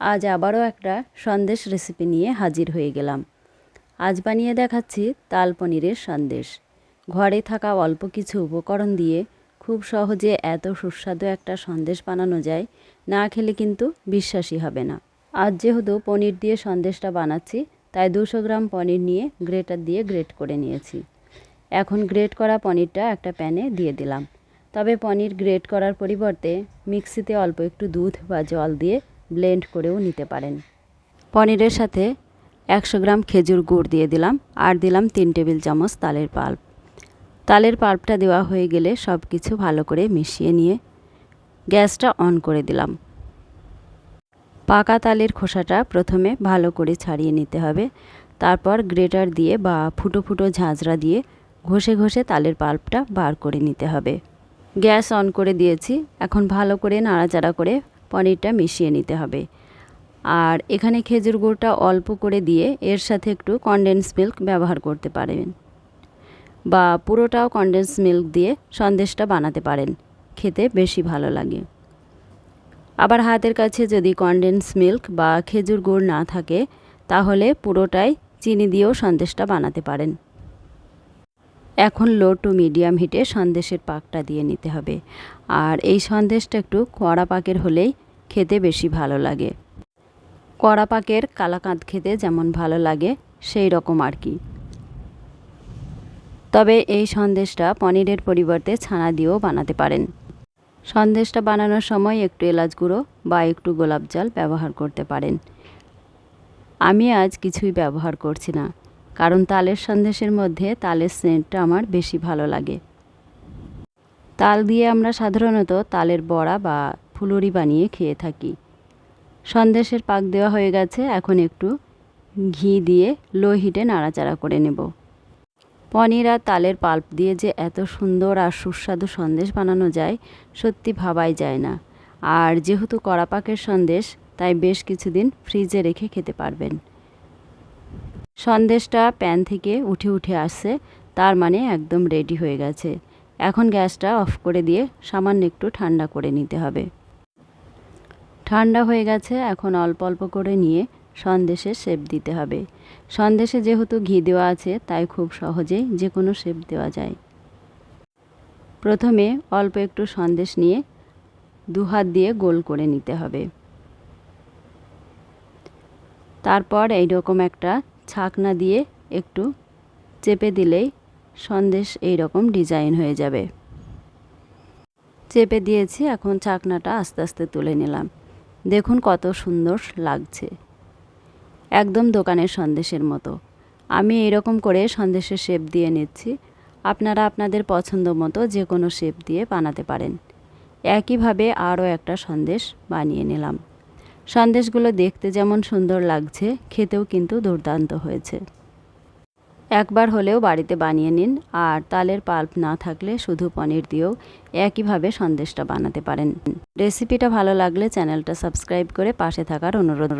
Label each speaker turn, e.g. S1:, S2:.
S1: আজ আবারও একটা সন্দেশ রেসিপি নিয়ে হাজির হয়ে গেলাম। আজ বানিয়ে দেখাচ্ছি তাল পনিরের সন্দেশ। ঘরে থাকা অল্প কিছু উপকরণ দিয়ে খুব সহজে এত সুস্বাদু একটা সন্দেশ বানানো যায়, না খেলে কিন্তু বিশ্বাসই হবে না। আজ যেহেতু পনির দিয়ে সন্দেশটা বানাচ্ছি, তাই দুশো গ্রাম পনির নিয়ে গ্রেটার দিয়ে গ্রেট করে নিয়েছি। এখন গ্রেট করা পনিরটা একটা প্যানে দিয়ে দিলাম। তবে পনির গ্রেট করার পরিবর্তে মিক্সিতে অল্প একটু দুধ বা জল দিয়ে ব্লেন্ড করেও নিতে পারেন। পনিরের সাথে একশো গ্রাম খেজুর গুড় দিয়ে দিলাম আর দিলাম তিন টেবিল চামচ তালের পাল্প। তালের পাল্পটা দেওয়া হয়ে গেলে সব কিছু ভালো করে মিশিয়ে নিয়ে গ্যাসটা অন করে দিলাম। পাকা তালের খোসাটা প্রথমে ভালো করে ছাড়িয়ে নিতে হবে। তারপর গ্রেটার দিয়ে বা ফুটো ফুটো ঝাঁঝরা দিয়ে ঘষে ঘষে তালের পাল্পটা বার করে নিতে হবে। গ্যাস অন করে দিয়েছি। এখন ভালো করে নাড়াচাড়া করে পনিরটা মিশিয়ে নিতে হবে। আর এখানে খেজুর গুড়টা অল্প করে দিয়ে এর সাথে একটু কনডেন্স মিল্ক ব্যবহার করতে পারেন। বা পুরোটাও কনডেন্স মিল্ক দিয়ে সন্দেশটা বানাতে পারেন। খেতে বেশি ভালো লাগে। আবার হাতের কাছে যদি কনডেন্স মিল্ক বা খেজুর গুড় না থাকে, তাহলে পুরোটাই চিনি দিয়েও সন্দেশটা বানাতে পারেন। এখন লো টু মিডিয়াম হিটে সন্দেশের পাকটা দিয়ে নিতে হবে। আর এই সন্দেশটা একটু কড়া পাকের হলেই খেতে বেশি ভালো লাগে। কড়া পাকের কালাকাঁদ খেতে যেমন ভালো লাগে, সেই রকম আর কি। তবে এই সন্দেশটা পনিরের পরিবর্তে ছানা দিয়েও বানাতে পারেন। সন্দেশটা বানানোর সময় একটু এলাচ গুঁড়ো বা একটু গোলাপ জল ব্যবহার করতে পারেন। আমি আজ কিছুই ব্যবহার করছি না, কারণ তালের সন্দেশের মধ্যে তালের সেন্টটা আমার বেশি ভালো লাগে। তাল দিয়ে আমরা সাধারণত তালের বড়া বা ফুলুরি বানিয়ে খেয়ে থাকি। সন্দেশের পাক দেওয়া হয়ে গেছে, এখন একটু ঘি দিয়ে লো হিটে নাড়াচাড়া করে নেব। পনির আর তালের পাল্প দিয়ে যে এত সুন্দর আর সুস্বাদু সন্দেশ বানানো যায়, সত্যি ভাবাই যায় না। আর যেহেতু কড়া পাকের সন্দেশ, তাই বেশ কিছুদিন ফ্রিজে রেখে খেতে পারবেন। সন্দেশটা প্যান থেকে উঠে উঠে আসছে, তার মানে একদম রেডি হয়ে গেছে। এখন গ্যাসটা অফ করে দিয়ে সামান্য একটু ঠান্ডা করে নিতে হবে। ঠান্ডা হয়ে গেছে, এখন অল্প অল্প করে নিয়ে সন্দেশে শেপ দিতে হবে। সন্দেশে যেহেতু ঘি দেওয়া আছে, তাই খুব সহজেই যে কোনো শেপ দেওয়া যায়। প্রথমে অল্প একটু সন্দেশ নিয়ে দু হাত দিয়ে গোল করে নিতে হবে। তারপর এইরকম একটা ছাকনা দিয়ে একটু চেপে দিলেই সন্দেশ এই রকম ডিজাইন হয়ে যাবে। চেপে দিয়েছি, এখন ছাকনাটা আস্তে আস্তে তুলে নিলাম। দেখুন কত সুন্দর লাগছে। একদম দোকানের সন্দেশের মতো। আমি এরকম করে সন্দেশের শেপ দিয়ে নিচ্ছি। আপনারা আপনাদের পছন্দ মতো যে কোনো শেপ দিয়ে বানাতে পারেন। একইভাবে আরও একটা সন্দেশ বানিয়ে নিলাম। সন্দেশগুলো দেখতে যেমন সুন্দর লাগছে, খেতেও কিন্তু দুর্দান্ত হয়েছে। একবার হলেও বাড়িতে বানিয়ে নিন, আর তালের পাল্প না থাকলে শুধু পনির দিয়েও একইভাবে সন্দেশটা বানাতে পারেন। রেসিপিটা ভালো লাগলে চ্যানেলটা সাবস্ক্রাইব করে পাশে থাকার অনুরোধ